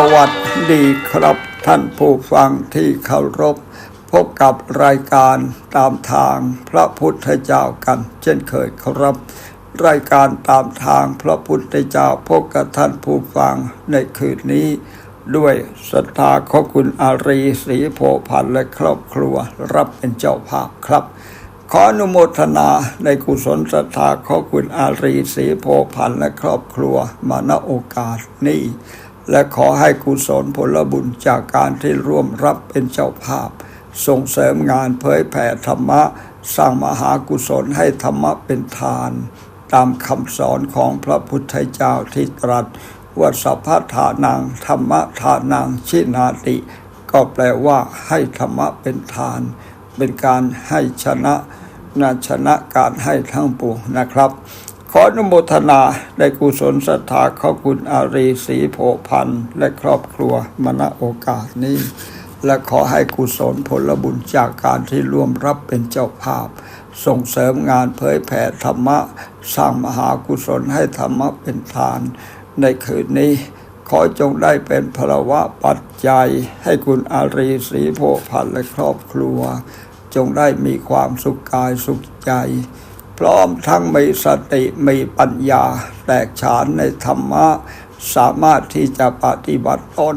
สวัสดีครับท่านผู้ฟังที่เคารพ พบกับรายการตามทางพระพุทธเจ้ากัน เช่นเคยครับ รายการตามทางพระพุทธเจ้าพบกับท่านผู้ฟังในคืนนี้ ด้วยศรัทธาขอคุณอารีศรีโพพันธ์และครอบครัวรับเป็นเจ้าภาพครับขออนุโมทนาในกุศลศรัทธาขอคุณอารีศรีโพพันธ์และครอบครัวมาณโอกาสนี้ และขอให้กุศลผลบุญจากการที่ร่วมรับเป็นเจ้าภาพ ส่งเสริมงานเผยแผ่ธรรมะ สร้างมหากุศลให้ธรรมะเป็นทาน ตามคำสอนของพระพุทธเจ้าที่ตรัสว่าสัพพทานังธรรมะทานังชินาติ ก็แปลว่าให้ธรรมะเป็นทาน เป็นการให้ชนะนาชนะการให้ทั้งปวงนะครับ ขออนุโมทนาในกุศลศรัทธาขอคุณอารีศรีโพพันธ์และครอบครัวมณโอกาสนี้ และขอให้กุศลผลบุญจากการที่ร่วมรับเป็นเจ้าภาพ ส่งเสริมงานเผยแผ่ธรรมะ สร้างมหากุศลให้ธรรมะเป็นทาน ในคืนนี้ขอจงได้เป็นพลวะปัจจัย ให้คุณอารีศรีโพพันธ์และครอบครัว จงได้มีความสุขกายสุขใจ พร้อมทั้งมีสติมีปัญญา แตกฉานในธรรมะ สามารถที่จะปฏิบัติตน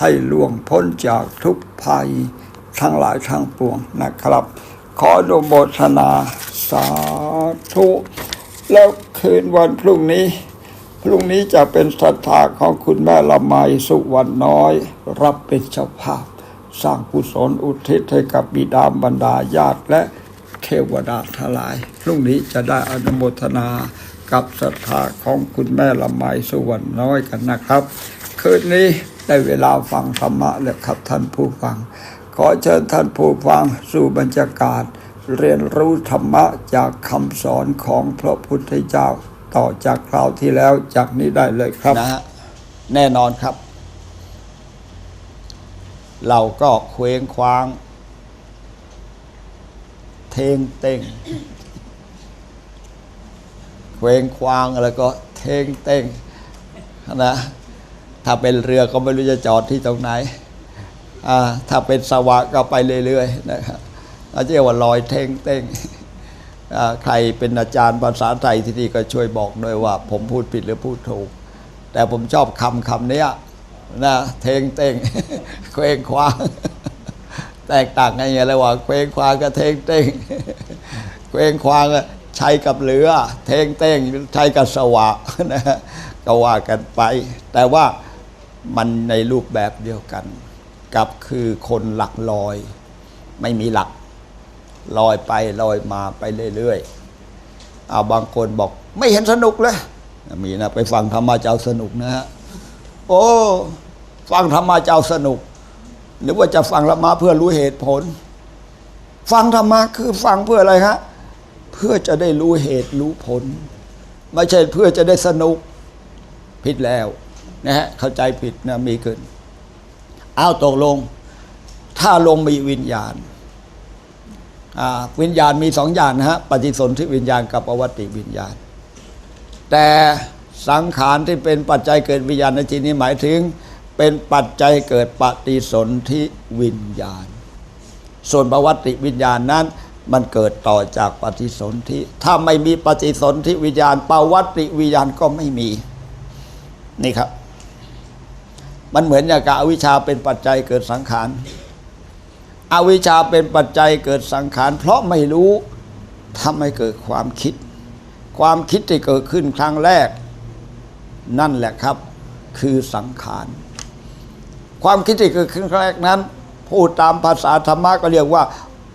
ให้ล่วงพ้นจากทุกภัย ทั้งหลายทั้งปวงนะครับ ขออนุโมทนาสาธุ แล้วคืนวันพรุ่งนี้ พรุ่งนี้จะเป็นศรัทธาของคุณแม่ละไมสุวรรณน้อย รับเป็นเจ้าภาพ สร้างกุศลอุทิศให้กับบิดาบรรดาญาติและ เทวดาทลาย พรุ่งนี้จะได้อนุโมทนากับศรัทธาของคุณแม่ละไมสุวรรณน้อยกันนะครับ คืนนี้ได้เวลาฟังธรรมะแล้วครับท่านผู้ฟัง ขอเชิญท่านผู้ฟังสู่บรรยากาศ เรียนรู้ธรรมะจากคำสอนของพระพุทธเจ้า ต่อจากคราวที่แล้วจากนี้ได้เลยครับนะฮะแน่นอนครับ เราก็เคว้งคว้าง เทงเต้งเคว้งควางแล้วก็เทงเต้งนะถ้าเป็นเรือก็ไม่รู้จะจอดที่ตรงไหนอ่าถ้าเป็นสวะก็ไปเรื่อยๆนะครับเราเรียกว่าลอยเทงเต้งใครเป็นอาจารย์ภาษาไทยที่นี่ก็ช่วยบอกด้วยว่า ผมพูดผิดหรือพูดถูก แต่ผมชอบคำคำนี้นะเทงเต้งเคว้งคว้าง แตกต่างกันอย่างไระหว่างเคว้งคว้างกับเทงเต้งเคว้งคว้างอะใช้กับเรือ เทงเต้งใช้กับสวะนะฮะก็ว่ากันไป แต่ว่ามันในรูปแบบเดียวกัน กับคือคนหลักลอย ไม่มีหลักลอยไปลอยมาไปเรื่อยๆเอาบางคนบอกไม่เห็นสนุกเลยมีนะไปฟังธรรมะเจ้าสนุกนะฮะโอ้ฟังธรรมะเจ้าสนุก หรือว่าจะฟังธรรมะเพื่อรู้เหตุผล ฟังธรรมะคือฟังเพื่ออะไรฮะเพื่อจะได้รู้เหตุรู้ผล ไม่ใช่เพื่อจะได้สนุกผิดแล้วนะฮะเข้าใจผิดนะมีขึ้นเอาตกลง ถ้าลงมีวิญญาณวิญญาณมีสองอย่างนะฮะปฏิสนธิวิญญาณกับอวติวิญญาณ แต่สังขารที่เป็นปัจจัยเกิดวิญญาณในที่นี้หมายถึง เป็นปัจจัยเกิดปฏิสนธิวิญญาณ ส่วนประวัติวิญญาณนั้นมันเกิดต่อจากปฏิสนธิถ้าไม่มีปฏิสนธิวิญญาณประวัติวิญญาณก็ไม่มีนี่ครับ มันเหมือนอย่างกับอวิชชาเป็นปัจจัยเกิดสังขารอวิชชาเป็นปัจจัยเกิดสังขาร เพราะไม่รู้ทำให้เกิดความคิด ความคิดที่เกิดขึ้นครั้งแรก นั่นแหละครับ คือสังขาร ความคิดที่เกิดขึ้นแรกนั้น พูดตามภาษาธรรมะก็เรียกว่า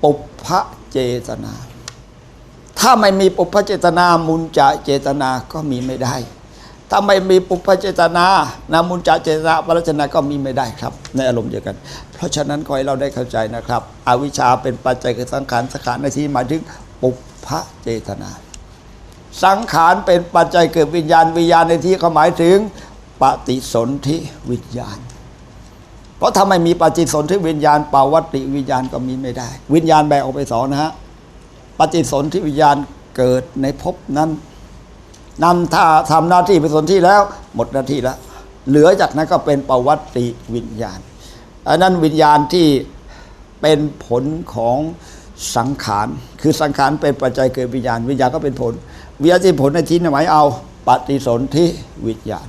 ปุพพเจตนา ถ้าไม่มีปุพพเจตนามุนจะเจตนาก็มีไม่ได้ ถ้าไม่มีปุพพเจตนานามุนจะเจตนาปรัชนาก็มีไม่ได้ครับ ในอารมณ์เดียวกัน เพราะฉะนั้นขอให้เราได้เข้าใจนะครับ อวิชชาเป็นปัจจัยเกิดสังขารสังขารในที่หมายถึงปุพพเจตนา สังขารเป็นปัจจัยเกิดวิญญาณวิญญาณในที่เขาหมายถึงปฏิสนธิวิญญาณ เพราะถ้าไมมีปฏิสนธิวิญญาณเปาวัตติวิญญาณก็มีไม่ได้ วิญญาณแบ่งออกไปสองนะฮะปฏิสนธิวิญญาณเกิดในภพนั้นนำถ้าทำหน้าที่ปฏิสนธิแล้ว หมดหน้าที่แล้วเหลือจากนั้นก็เป็นประวัติวิญญาณอันนั้นวิญญาณที่เป็นผลของสังขาร คือสังขารเป็นปัจจัยเกิดวิญญาณ วิญญาณก็เป็นผล วิญญาณที่ผลในที่ไหนเอาปฏิสนธิวิญญาณ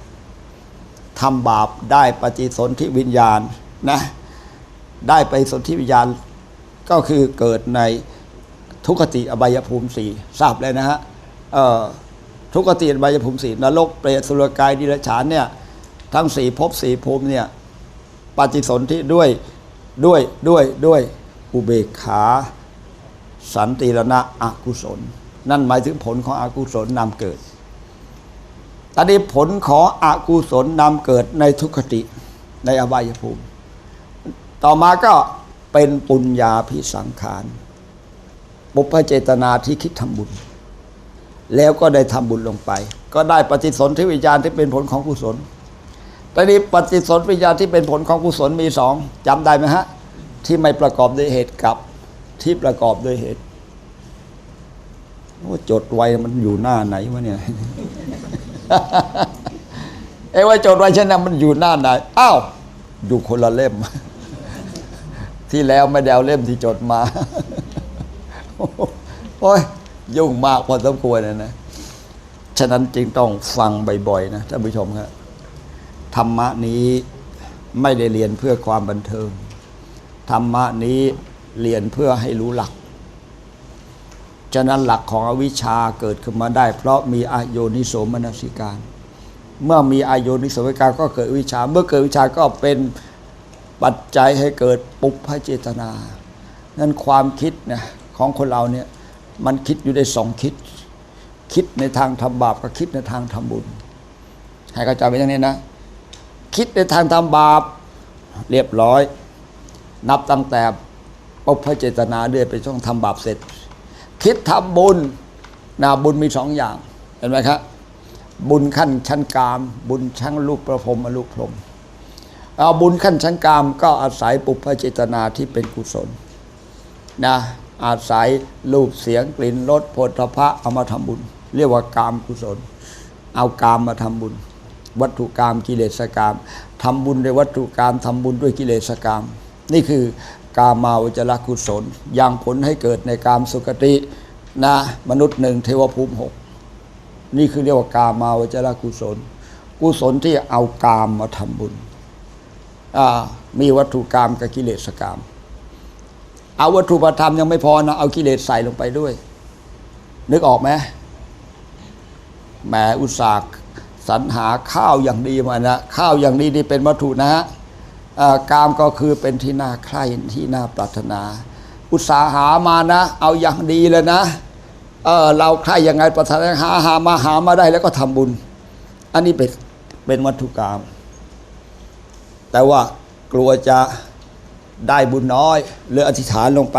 ทำบาปได้ปฏิสนธิวิญญาณ นะได้ไปสนธิวิญญาณก็คือเกิดในทุกขติอบายภูมิสี่ทราบเลยนะฮะทุกขติอบายภูมิสี่นรกเปรตสุรกายดิรฉานเนี่ยทั้งสี่ภพสี่ภูมิเนี่ยปฏิสนธิด้วยด้วยด้วยด้วยอุเบกขา สันติรณะอกุศล นั่นหมายถึงผลของอกุศลนำเกิดตอนนี้ผลของอกุศลนำเกิดในทุกขติในอบายภูมิ ต่อมาก็เป็นปุญญาพิสังขารบุพเจตนาที่คิดทำบุญ แล้วก็ได้ทำบุญลงไป ก็ได้ปฏิสนธิวิญญาณที่เป็นผลของกุศลตอนนี้ปฏิสนธิวิญญาณที่เป็นผลของกุศลมีสองจำได้ไหมฮะ ที่ไม่ประกอบด้วยเหตุกับที่ประกอบด้วยเหตุว่าจดไว้มันอยู่หน้าไหนวะเนี่ยเอ้ว่าจดไว้ฉันนะมันอยู่หน้าไหนอ้าวอยู่คนละเล่ม ที่แล้วไม่ได้เอาเล่มที่จดมา โอ้ยยุ่งมากพอสมควรนะนะฉะนั้นจึงต้องฟังบ่อยๆนะท่านผู้ชมครับธรรมะนี้ไม่ได้เรียนเพื่อความบันเทิง ธรรมะนี้เรียนเพื่อให้รู้หลัก ฉะนั้นหลักของอวิชชาเกิดขึ้นมาได้ เพราะมีอโยนิโสมนสิการ เมื่อมีอโยนิโสมนสิการก็เกิดวิชา เมื่อเกิดวิชาก็เป็น ปัจจัยให้เกิดปุพพเจตนา นั้นความคิดเนี่ยของคนเราเนี่ยมันคิดอยู่ได้สองคิด คิดในทางทำบาปกับคิดในทางทำบุญ ให้เข้าใจไว้อย่างนี้นะ คิดในทางทำบาปเรียบร้อย นับตั้งแต่ปุพพเจตนาเรื่อยไปช่องทำบาปเสร็จ คิดทำบุญนะบุญมีสองอย่าง เห็นไหมครับบุญขั้นชั้นกาม บุญชั้นลูกประพรมอลูกพรหม เอาบุญขั้นชั้นกามก็อาศัยปุพพเจตนาที่เป็นกุศลนะอาศัยรูปเสียงกลิ่นรสโผฏฐพะเอามาทำบุญ เรียกว่ากามกุศล เอากามมาทำบุญ วัตถุกรรมกิเลสกรรมทำบุญด้วยวัตถุกรรมทำบุญด้วยกิเลสกรรมนี่คือกามาวจรกุศลยังผลให้เกิดในกามสุคตินะมนุษย์หนึ่งเทวภูมิหกนี่คือเรียกว่ากามาวจรกุศล กุศลที่เอากามมาทำบุญ มีวัตถุกรรมกับกิเลสกรรม เอาวัตถุประธรรมยังไม่พอนะเอากิเลสใส่ลงไปด้วย นึกออกไหมแหมอุตสาห์สรรหาข้าวอย่างดีมานะข้าวอย่างดีนี่เป็นวัตถุนะฮะกามก็คือเป็นที่น่าใคร่ที่น่าปรารถนา อุตสาหามานะ เอาอย่างดีเลยนะเเราใคร่ยังไงปรารถนาหาหามาหามาได้แล้วก็ทำบุญ อันนี้เป็นเป็นวัตถุกรรม แต่ว่ากลัวจะได้บุญน้อยเลยอธิษฐานลงไป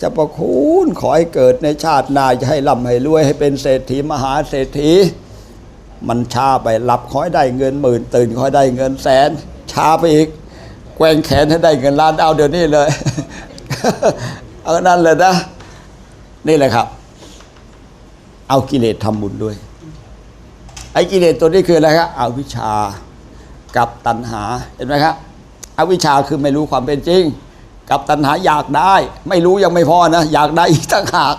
จะประคุณขอให้เกิดในชาติหน้าจะให้ร่ำให้รวยให้เป็นเศรษฐีมหาเศรษฐี มันช้าไปหลับขอให้ได้เงินหมื่น ตื่นขอให้ได้เงินแสนช้าไปอีกแกว่งแขนให้ได้เงินล้านเอาเดี๋ยวนี้เลย เอานั่นเลยนะ นี่แหละครับ เอากิเลสทำบุญด้วย ไอ้กิเลสตัวนี้คืออะไรครับเอาวิชา กับตัณหาเห็นไหมครับอวิชชาคือไม่รู้ความเป็นจริง กับตัณหาอยากได้ ไม่รู้ยังไม่พอนะ อยากได้อีกต่างหาก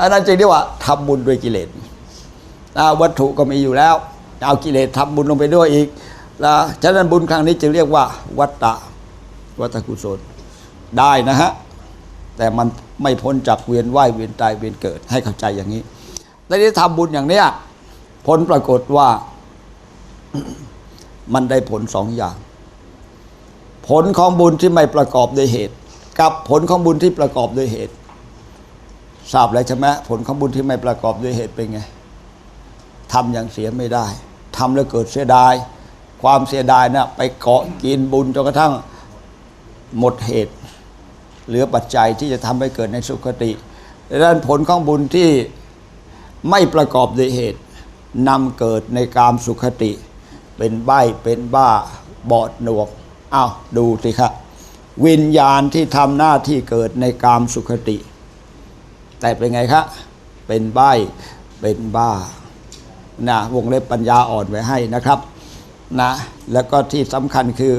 อันนั้นจึงเรียกว่าทำบุญด้วยกิเลสวัตถุก็มีอยู่แล้ว เอากิเลสทำบุญลงไปด้วยอีกแล้วฉะนั้นบุญครั้งนี้จึงเรียกว่า วัตตะวัตตกุศลได้นะฮะแต่มันไม่พ้นจากเวียนว่ายเวียนตายเวียนเกิดให้เข้าใจอย่างนี้แต่ที่ทำบุญอย่างเนี้ยผลปรากฏว่า มันได้ผลสองอย่าง ผลของบุญที่ไม่ประกอบด้วยเหตุ กับผลของบุญที่ประกอบด้วยเหตุทราบแล้วใช่ไหมผลของบุญที่ไม่ประกอบด้วยเหตุเป็นไงทำอย่างเสียไม่ได้ทำแล้วเกิดเสียดาย ความเสียดายนะ่ะไปเกาะกินบุญจนกระทั่งหมดเหตุ เหลือปัจจัยที่จะทำให้เกิดในสุคติดังนั้นผลของบุญที่ไม่ประกอบด้วยเหตุนำเกิดในกามสุขติ เป็นใบเป็นบ้าบอดหนวกอ้าวดูสิครับวิญญาณที่ทำหน้าที่เกิดในกามสุขติ แต่เป็นไงครับเป็นใบเป็นบ้านะวงเล็บปัญญาอ่อนไว้ให้นะครับนะแล้วก็ที่สำคัญคือ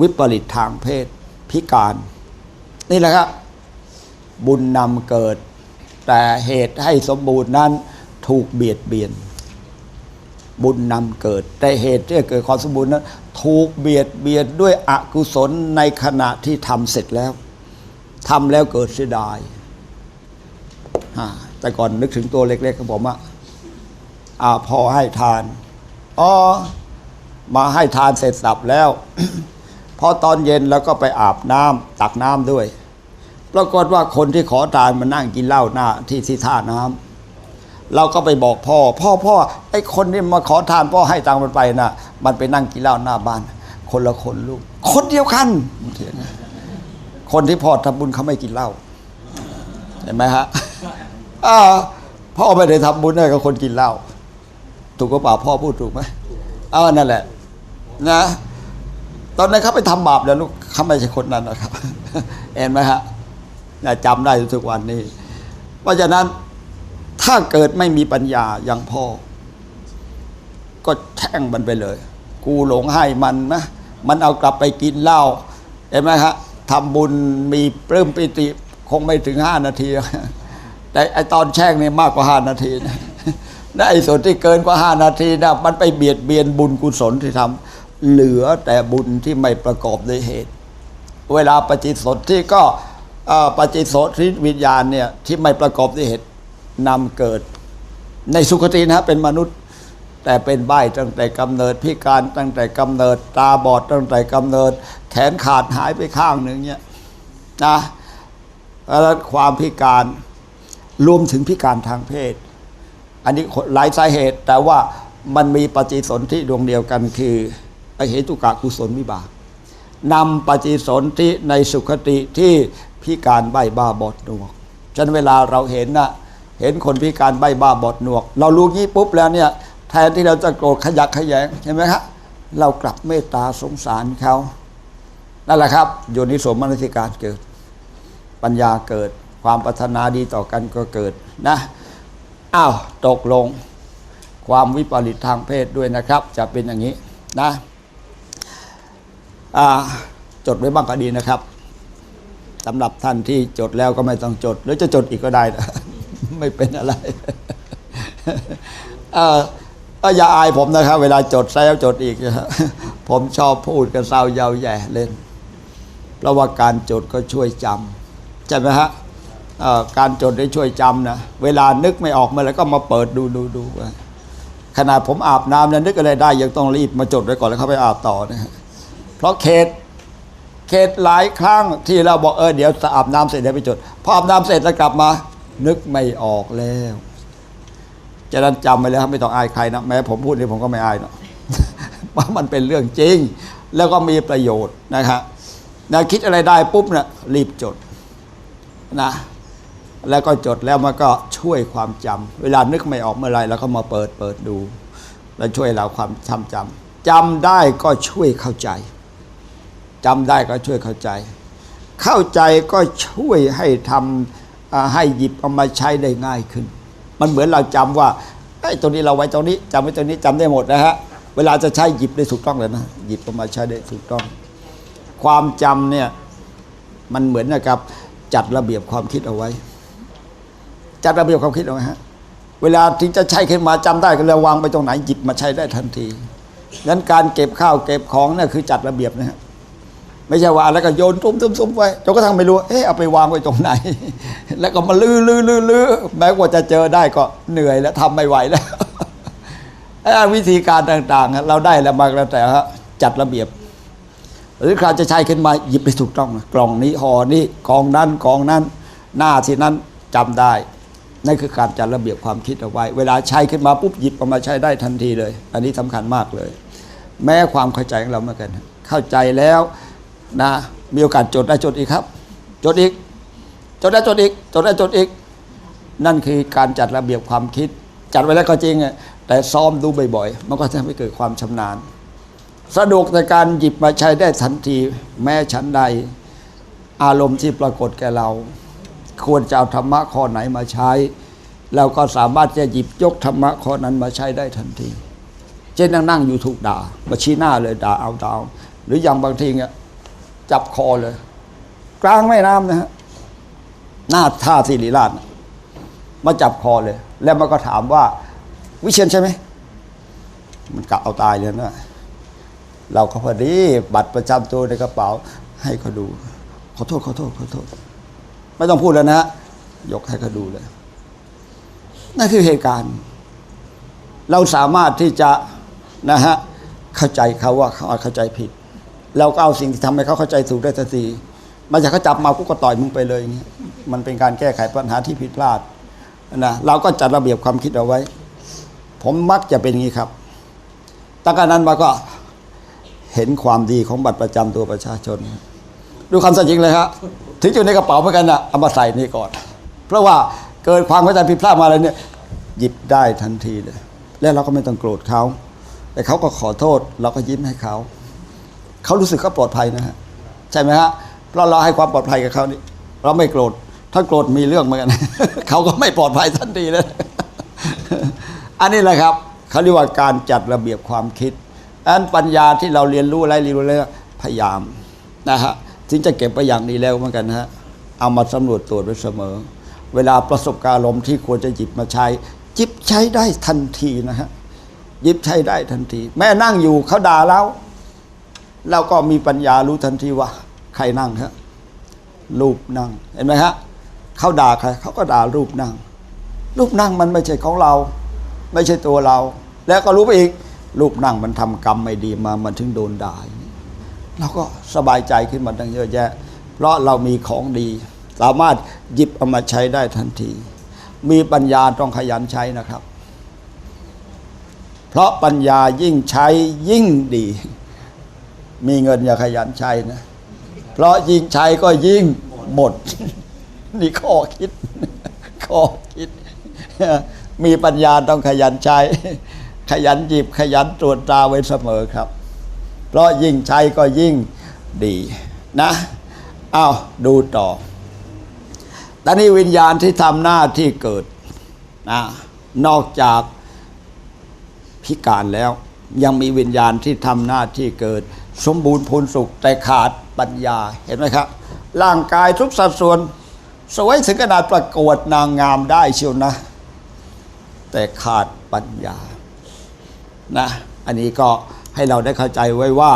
วิปริตทางเพศพิการ นี่แหละครับบุญนำเกิด แต่เหตุให้สมบูรณ์นั้นถูกเบียดเบียน บุญนำเกิด แต่เหตุที่เกิดความสมบูรณ์นั้นถูกเบียดเบียนด้วยอกุศลในขณะที่ทำเสร็จแล้วทำแล้วเกิดเสียดาย แต่ก่อนนึกถึงตัวเล็กๆของผมอะอาพอให้ทานอ๋อมาให้ทานเสร็จสับแล้ว พอตอนเย็นแล้วก็ไปอาบน้ำตักน้ำด้วย ปรากฏว่าคนที่ขอทานมานั่งกินเหล้าหน้าที่ที่ท่าน้ำ เราก็ไปบอกพ่อ พ่อพ่อไอ้คนที่มาขอทานพ่อให้ตังค์มันไปนะมันไปนั่งกินเหล้าหน้าบ้าน คนละคนลูก คนเดียวกันเถียงคนที่พ่อทำบุญเขาไม่กินเหล้าเห็นไหมฮะอ่าพ่อไม่ได้ทำบุญให้กับคนกินเหล้าถูกก็เปล่าพ่อพูดถูกไหมเออนั่นแหละ นะ ตอนนั้นเขาไปทำบาปแล้วลูกเขาไม่ใช่คนนั้นนะครับเห็นไหมฮะน่าจำได้ทุกวันนี้ เพราะฉะนั้น ถ้าเกิดไม่มีปัญญาอย่างพ่อ ก็แช่งมันไปเลย กูหลงให้มันนะมันเอากลับไปกินเหล้าเห็นไหมฮะทำบุญมีปลื้มปิติคงไม่ถึงห้านาที แต่ไอตอนแช่งเนี่ยมากกว่าห้านาทีนะและไอ้ส่วนที่เกินกว่าห้านาทีนะมันไปเบียดเบียนบุญกุศลที่ทำเหลือแต่บุญที่ไม่ประกอบด้วยเหตุ เวลาปฏิสนธิก็ปฏิสนธิวิญญาณเนี่ยที่ไม่ประกอบด้วยเหตุ นำเกิด ในสุคตินะเป็นมนุษย์ แต่เป็นใบตั้งแต่กำเนิดพิการตั้งแต่กำเนิด ตาบอดตั้งแต่กำเนิด แขนขาดหายไปข้างหนึ่งเนี่ยนะแล้วความพิการรวมถึงพิการทางเพศ อันนี้หลายสาเหตุ แต่ว่ามันมีปฏิสนธิดวงเดียวกันคืออเหตุกะกุศลวิบากนำปฏิสนธิในสุขติที่พิการใบบ้าบอดหนวกฉะนั้นเวลาเราเห็นนะ เห็นคนพิการใบบ้าบอดหนวก เรารู้งี้ปุ๊บแล้วเนี่ยแทนที่เราจะโกรธขยักขยงใช่ไหมครับเรากลับเมตตาสงสารเขานั่นแหละครับโยนิสมนสิการเกิด ปัญญาเกิดความปรารถนาดีต่อกันก็เกิดนะอ้าวตกลง ความวิปริตทางเพศด้วยนะครับ จะเป็นอย่างนี้นะจดไว้บ้างก็ดีนะครับสำหรับท่านที่จดแล้วก็ไม่ต้องจด หรือจะจดอีกก็ได้นะ ไม่เป็นอะไรเอออย่าอายผมนะครับ เวลาจดแล้วจดอีกผมชอบพูดกันเศร้าเยาวแย่เล่น เพราะว่าการจดก็ช่วยจำใช่ไหมฮะการจดได้ช่วยจำนะเวลานึกไม่ออกมื่อไหรก็มาเปิดดูดูดูไว้ขนาดผมอาบน้ำเนี่ยนึกอะไรได้ ยังต้องรีบมาจดไว้ก่อนแล้วเข้าไปอาบต่อนะฮะเพราะเขตเขตหลายครั้งที่เราบอกเออเดี๋ยวอาบน้ำเสร็จเดี๋ยวไปจดพออาบน้ำเสร็จแล้วกลับมา นึกไม่ออกแล้วจะนั้นจำไว้เลยครับไม่ต้องอายใครนะแม้ผมพูดนี่ผมก็ไม่อายเนาะว่ามันเป็นเรื่องจริง แล้วก็มีประโยชน์นะครับนะคิดอะไรได้ปุ๊บนะรีบจดนะแล้วก็จดแล้วมันก็ช่วยความจำเวลานึกไม่ออกเมื่อไหรเราก็มาเปิดเปิดดู แล้วช่วยเราความทำจำจำได้ก็ช่วยเข้าใจจำได้ก็ช่วยเข้าใจ เข้าใจก็ช่วยให้ทำอ่า ให้หยิบเอามาใช้ได้ง่ายขึ้น มันเหมือนเราจำว่าไอ้ตรงนี้เราไว้ตรงนี้จำไว้ตรงนี้จำได้หมดนะฮะเวลาจะใช้หยิบได้ถูกต้องเลยนะหยิบเอามาใช้ได้ถูกต้อง ความจำเนี่ยมันเหมือนนะครับ จัดระเบียบความคิดเอาไว้ จัดระเบียบความคิดเอาไว้ฮะเวลาที่จะใช้ขึ้นมาจำได้ก็เลยวางไปตรงไหนหยิบมาใช้ได้ทันทีนั้นการเก็บข้าวเก็บของนี่คือจัดระเบียบนะฮะ ไม่ใช่ว่าแล้วก็โยนตุ้มตุ้มตุ้มไว้จนกระทั่งไม่รู้เอ๊ะเอาไปวางไว้ตรงไหน แล้วก็มาลื้อลื้อลื้อลื้อแม้กว่าจะเจอได้ก็เหนื่อยแล้วทำไม่ไหวแล้ววิธีการต่างๆ เราได้แล้วมาแล้วแต่ฮะจัดระเบียบ หรือใครจะใช้ขึ้นมาหยิบไปถูกต้องนะกล่องนี้ห่อนี้กองนั้นกองนั้น หน้าที่นั้นจำได้นั่นคือการจัดระเบียบความคิดเอาไว้ เวลาใช้ขึ้นมาปุ๊บหยิบออกมาใช้ได้ทันทีเลย อันนี้สำคัญมากเลย แม้ความเข้าใจของเราเหมือนกัน เข้าใจแล้ว นะมีโอกาสจดได้จดอีกครับ จดอีก จดได้จดอีก จดได้จดอีก นั่นคือการจัดระเบียบความคิด จัดไว้แล้วก็จริงอะแต่ซ้อมดูบ่อยๆ มันก็จะทำให้เกิดความชำนาญ สะดวกในการหยิบมาใช้ได้ทันทีแม้ฉันใด อารมณ์ที่ปรากฏแก่เรา ควรจะเอาธรรมะข้อไหนมาใช้ เราก็สามารถจะหยิบยกธรรมะข้อนั้นมาใช้ได้ทันที เช่นนั่งนั่งอยู่ถูกด่ามาชี้หน้าเลยด่าเอาดาเอาหรืออย่างบางทีเนี่ย จับคอเลย กลางแม่น้ำนะฮะหน้าท่าสิริราชมาจับคอเลย แล้วมันก็ถามว่า วิเชียนใช่ไหมมันกะเอาตายเลยนะเราก็พอดีบัตรประจำตัวในกระเป๋า ให้เขาดู ขอโทษขอโทษขอโทษ ไม่ต้องพูดแล้วนะฮะยกให้เขาดูเลย นั่นคือเหตุการณ์ เราสามารถที่จะนะฮะเข้าใจเขาว่าเขาเข้าใจผิด เราก็เอาสิ่งที่ทำให้เขาเข้าใจถูกได้ทันทีมันจะเขาจับมากูก็ต่อยมึงไปเลยอย่างเงี้ยมันเป็นการแก้ไขปัญหาที่ผิดพลาดนะเราก็จัดระเบียบความคิดเอาไว้ ผมมักจะเป็นอย่างนี้ครับตั้งแต่นั้นมาก็เห็นความดีของบัตรประจำตัวประชาชน ดูคำสัตย์จริงเลยครับถึงอยู่ในกระเป๋าเหมือนกันนะเอามาใส่นี่ก่อน เพราะว่าเกิดความเข้าใจผิดพลาดมาอะไรเนี่ย หยิบได้ทันทีเลย แล้วเราก็ไม่ต้องโกรธเขา แต่เขาก็ขอโทษ เราก็ยิ้มให้เขา เขารู้สึกเขาปลอดภัยนะฮะใช่ไหมฮะเพราะเราให้ความปลอดภัยกับเขานี่เราไม่โกรธถ้าโกรธมีเรื่องเหมือนกันเขาก็ไม่ปลอดภัยทันทีเลยอันนี้แหละครับเขาเรียกว่าการจัดระเบียบความคิดอันปัญญาที่เราเรียนรู้อะไรเรียนรู้แล้วพยายามนะฮะถึงจะเก็บไปอย่างดีแล้วเหมือนกันนะฮะเอามาสำรวจตรวจไว้เสมอ เวลาประสบการณ์ลมที่ควรจะหยิบมาใช้จิบใช้ได้ทันทีนะฮะยิบใช้ได้ทันที แม่นั่งอยู่เขาด่าเรา เราก็มีปัญญารู้ทันทีว่า ใครนั่งฮะรูปนั่ง เห็นไหมฮะเขาด่าใครเขาก็ด่ารูปนั่ง รูปนั่งมันไม่ใช่ของเรา ไม่ใช่ตัวเรา แล้วก็รู้ไปอีก รูปนั่งมันทำกรรมไม่ดีมามันถึงโดนด่าเราก็สบายใจขึ้นมาตั้งเยอะแยะ เพราะเรามีของดี สามารถหยิบเอามาใช้ได้ทันที มีปัญญาต้องขยันใช้นะครับ เพราะปัญญายิ่งใช้ยิ่งดี มีเงินอย่าขยันใช้นะ เพราะยิ่งใช้ก็ยิ่งหมด นี่ข้อคิด ข้อคิด มีปัญญาต้องขยันใช้ ขยันหยิบขยันตรวจตราไว้เสมอครับ เพราะยิ่งใช้ก็ยิ่งดีนะอ้าวดูต่อตอนนี้วิญญาณที่ทำหน้าที่เกิดนะนอกจากพิการแล้ว ยังมีวิญญาณที่ทำหน้าที่เกิด สมบูรณ์พูนสุขแต่ขาดปัญญาเห็นไหมครับ ร่างกายทุกสัดส่วน สวยถึงขนาดประกวดนางงามได้เชียวนะ แต่ขาดปัญญานะอันนี้ก็ให้เราได้เข้าใจไว้ว่า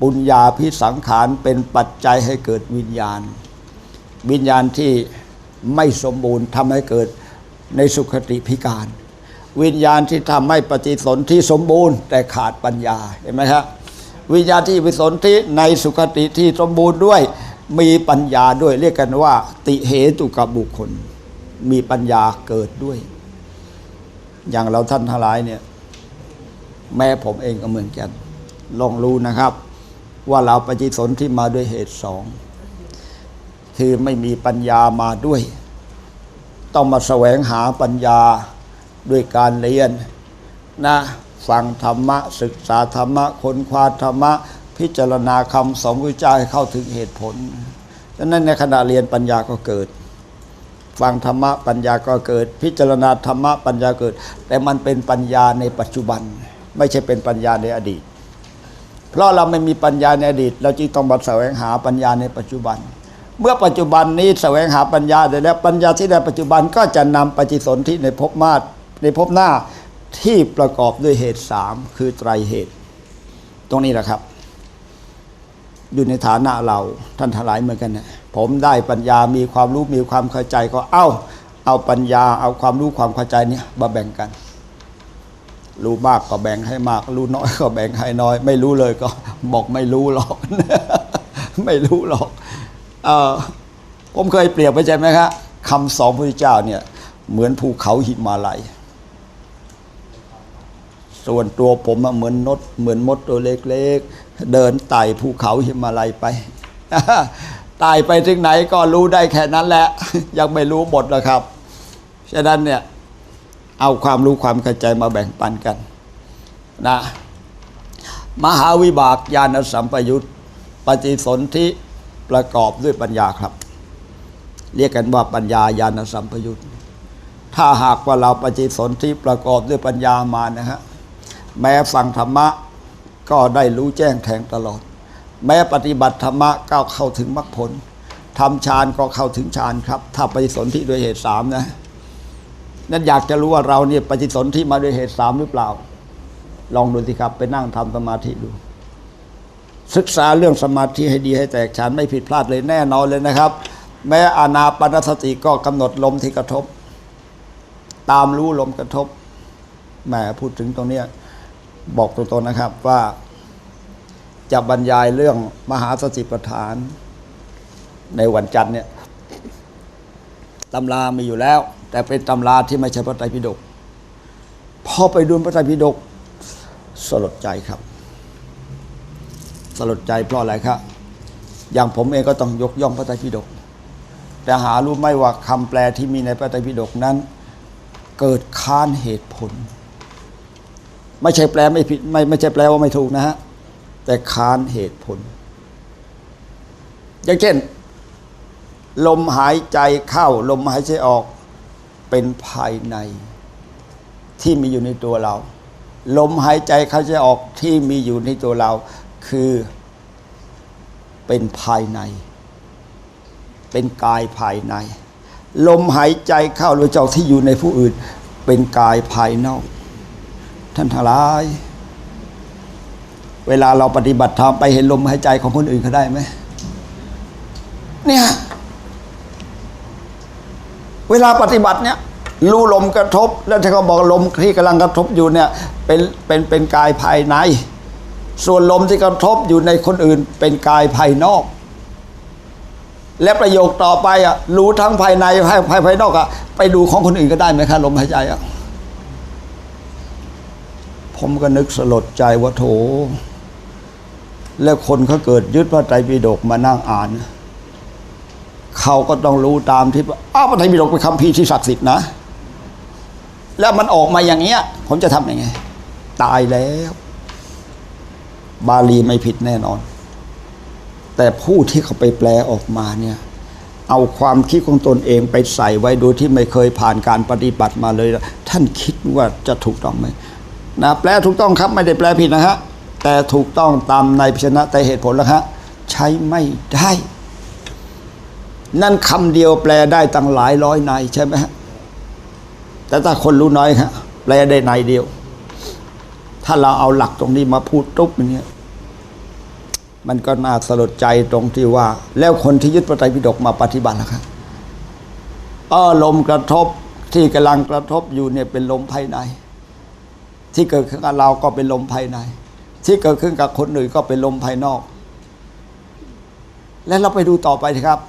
ปุญญาพิสังขารเป็นปัจจัยให้เกิดวิญญาณ วิญญาณที่ไม่สมบูรณ์ทำให้เกิดในสุขติพิการ วิญญาณที่ทำให้ปฏิสนธิสมบูรณ์ แต่ขาดปัญญาเห็นไหมครับ วิญญาณที่ปฏิสนธิในสุขติที่สมบูรณ์ด้วย มีปัญญาด้วยเรียกกันว่า ติเหตุกับบุคคล มีปัญญาเกิดด้วย อย่างเราท่านทั้งหลายเนี่ย แม่ผมเองก็เหมือนกัน ลองรู้นะครับ ว่าเราปฏิสนธิมาด้วยเหตุสองคือไม่มีปัญญามาด้วย ต้องมาแสวงหาปัญญาด้วยการเรียนนะ ฟังธรรมะ ศึกษาธรรมะค้นคว้าธรรมะ พิจารณาคำสอนพระเจ้าให้เข้าถึงเหตุผลดังนั้นในขณะเรียนปัญญาก็เกิด ฟังธรรมะปัญญาก็เกิด พิจารณาธรรมะปัญญาเกิด แต่มันเป็นปัญญาในปัจจุบัน ไม่ใช่เป็นปัญญาในอดีต เพราะเราไม่มีปัญญาในอดีต เราจึงต้องมาแสวงหาปัญญาในปัจจุบัน เมื่อปัจจุบันนี้แสวงหาปัญญาได้แล้วปัญญาที่ได้ปัจจุบันก็จะนำปฏิสนธิในภพมาตในภพหน้า ที่ประกอบด้วยเหตุสามคือไตรเหตุ ตรงนี้แหละครับ อยู่ในฐานะเราท่านทลายเหมือนกันนะผมได้ปัญญามีความรู้มีความเข้าใจก็เอาเอาปัญญาเอาความรู้ความเข้าใจเนี่ยมาแบ่งกัน รู้มากก็แบ่งให้มาก รู้น้อยก็แบ่งให้น้อย ไม่รู้เลยก็บอกไม่รู้หรอก ไม่รู้หรอกเออผมเคยเปรียบไปใช่ไหมครับคำสอนพระพุทธเจ้าเนี่ย เหมือนภูเขาหิมาลัย ส่วนตัวผมอะเหมือนนดเหมือนมดตัวเล็กๆ เดินไต่ภูเขาหิมาลัยไปไต่ไปถึงไหนก็รู้ได้แค่นั้นแหละ ยังไม่รู้หมดหรอกครับ ฉะนั้นเนี่ยเอาความรู้ความเข้าใจมาแบ่งปันกันนะมหาวิบากญาณสัมปยุตปฏิสนธิประกอบด้วยปัญญาครับ เรียกกันว่าปัญญาญาณสัมปยุตถ้าหากว่าเราปฏิสนธิประกอบด้วยปัญญามานะฮะ แม้ฟังธรรมะก็ได้รู้แจ้งแทงตลอด แม้ปฏิบัติธรรมะก็เข้าถึงมรรคผลทำฌานก็เข้าถึงฌานครับ ถ้าปฏิสนธิด้วยเหตุสามนะนั่นอยากจะรู้ว่าเราเนี่ยปฏิสนธิมาด้วยเหตุสามหรือเปล่า ลองดูสิครับไปนั่งทำสมาธิดู ศึกษาเรื่องสมาธิให้ดีให้แตกฉานไม่ผิดพลาดเลยแน่นอนเลยนะครับ แม้อานาปนสติก็กำหนดลมที่กระทบ ตามรู้ลมกระทบแหมพูดถึงตรงเนี้ย บอกตรงๆนะครับว่าจะบรรยายเรื่องมหาสติปัฏฐาน ในวันจันทร์เนี่ยตำรามีอยู่แล้ว แต่เป็นตำราที่ไม่ใช่พระไตรปิฎกพอไปดูพระไตรปิฎกสลดใจครับ สลดใจเพราะอะไรครับ อย่างผมเองก็ต้องยกย่องพระไตรปิฎกแต่หารู้ไหมว่าคำแปลที่มีในพระไตรปิฎกนั้น เกิดค้านเหตุผล ไม่ใช่แปลไม่ผิดไม่ไม่ใช่แปลว่าไม่ถูกนะฮะแต่ค้านเหตุผล อย่างเช่น ลมหายใจเข้า ลมหายใจออกเป็นภายใน ที่มีอยู่ในตัวเรา ลมหายใจเข้าใจออกที่มีอยู่ในตัวเรา คือเป็นภายใน เป็นกายภายใน ลมหายใจเข้าหรือเจ้าที่อยู่ในผู้อื่น เป็นกายภายนอก ท่านทั้งหลาย เวลาเราปฏิบัติธรรมไปเห็นลมหายใจของคนอื่นเขาได้ไหมเนี่ยเวลาปฏิบัติเนี่ยรู้ลมกระทบ แล้วที่เขาบอกลมที่กำลังกระทบอยู่เนี่ยเป็นเป็นเป็นกายภายใน ส่วนลมที่กระทบอยู่ในคนอื่น เป็นกายภายนอก และประโยคต่อไปอะรู้ทั้งภายในภายภายภายนอกอะไปดูของคนอื่นก็ได้ไหมคะลมหายใจอะ ผมก็นึกสลดใจว่าโถ แล้วคนเขาเกิดยึดพระไตรปิฎกมานั่งอ่าน เขาก็ต้องรู้ตามที่อ้าวพระไตรปิฎกเป็นคำพีที่ศักดิ์สิทธิ์นะ แล้วมันออกมาอย่างเงี้ย ผมจะทำยังไง ตายแล้ว บาลีไม่ผิดแน่นอน แต่ผู้ที่เขาไปแปลออกมาเนี่ยเอาความคิดของตนเองไปใส่ไว้โดยที่ไม่เคยผ่านการปฏิบัติมาเลย ท่านคิดว่าจะถูกต้องไหม นะแปลถูกต้องครับไม่ได้แปลผิดนะฮะแต่ถูกต้องตามในพิชนะแต่เหตุผลแล้วฮะใช้ไม่ได้ นั่นคำเดียวแปลได้ตั้งหลายร้อยในใช่ไหมฮะแต่ถ้าคนรู้น้อยฮะแปลได้ในเดียว ถ้าเราเอาหลักตรงนี้มาพูดตุ๊บอย่างเนี้ยมันก็น่าสลดใจตรงที่ว่า แล้วคนที่ยึดพระไตรปิฎกมาปฏิบัติล่ะครับออลมกระทบที่กำลังกระทบอยู่เนี่ยเป็นลมภายใน ที่เกิดขึ้นกับเราก็เป็นลมภายใน ที่เกิดขึ้นกับคนอื่นก็เป็นลมภายนอก และเราไปดูต่อไปครับ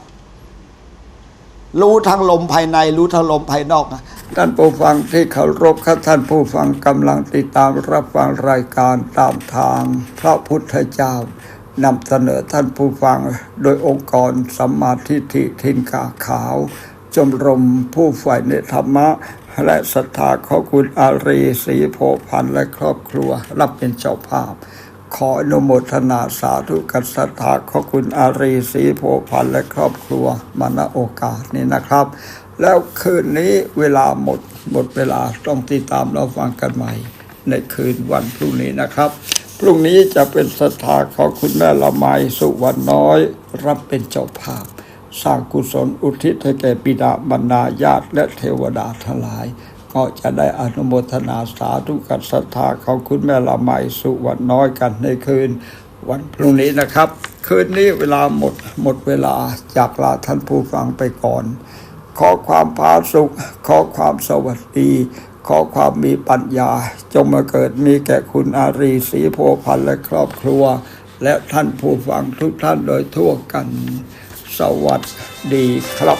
รู้ทั้งลมภายใน รู้ทั้งลมภายนอกนะท่านผู้ฟังที่เคารพครับท่านผู้ฟังกำลังติดตามรับฟังรายการตามทาง พระพุทธเจ้านำเสนอท่านผู้ฟังโดยองค์กรสัมมาทิฏฐิทินกาขาวชมรมผู้ฝ่ายในธรรมะ และศรัทธาของคุณอารีศรีโพพันธ์และครอบครัว รับเป็นเจ้าภาพ ขออนุโมทนาสาธุกับศรัทธาของคุณอารีศรีโพพันธ์และครอบครัวมาณโอกาสนี้นะครับ แล้วคืนนี้เวลาหมดหมดเวลาต้องติดตามเราฟังกันใหม่ ในคืนวันพรุ่งนี้นะครับ พรุ่งนี้จะเป็นศรัทธาของคุณแม่ละไมสุวรรณน้อย รับเป็นเจ้าภาพ สร้างกุศลอุทิศให้แก่ปิดาบรรดาญาติและเทวดาทั้งหลาย ก็จะได้อนุโมทนาสาธุกับศรัทธาของคุณแม่ละไมสุวรรณน้อยกันในคืน วันพรุ่งนี้นะครับ คืนนี้เวลาหมดหมดเวลาจากลาท่านผู้ฟังไปก่อน ขอความพาสุข ขอความสวัสดี ขอความมีปัญญา จงมาเกิดมีแก่คุณอารีศรีโพพันธ์และครอบครัว และท่านผู้ฟังทุกท่านโดยทั่วกัน สวัสดีครับ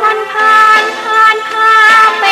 คนผ่านผ่านผ่านไป